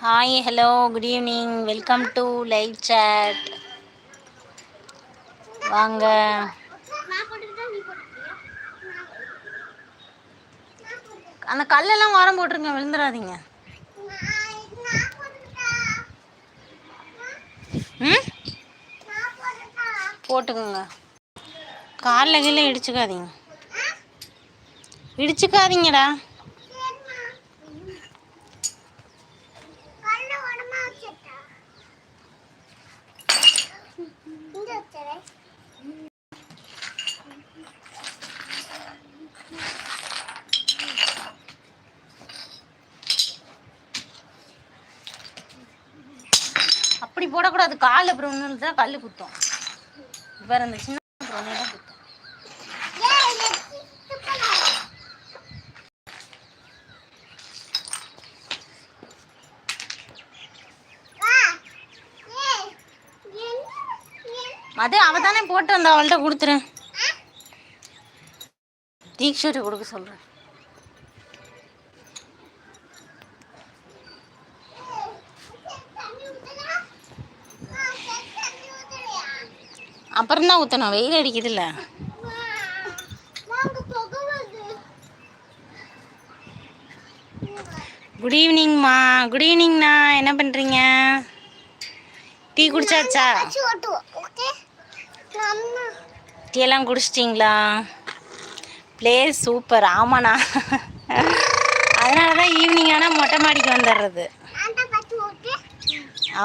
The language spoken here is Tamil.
Hi hello good evening welcome to live chat வாங்க. அந்த கல்லெல்லாம் வாரம் போட்டுருங்க விழுந்துடாதீங்க ம்? போட்டுக்கோங்க. காலில் கீழே இடிச்சுக்காதீங்க. இடிச்சுக்காதீங்கடா. அப்படி போடக்கூடாது. கால் அப்புறம் ஒன்று தான் கல் குத்தும். வேற அந்த சின்ன அப்புறம் தான் குத்தும். அது அவ தானே போட்டு வந்தா அவள்கிட்ட கொடுத்துறேன் தீக்ஷட்டு கொடுக்க சொல்றேன். அப்புறம் தான் ஊற்றணும் வெயில் அடிக்குதுல்ல. குட் ஈவினிங்மா குட் ஈவினிங்ண்ணா என்ன பண்ணுறீங்க டீ குடிச்சாச்சா? டீ எல்லாம் குடிச்சிட்டிங்களா? பிளேஸ் சூப்பர் ஆமாண்ணா. அதனால தான் ஈவினிங் ஆனால் மொட்டை மாடிக்கு வந்துடுறது.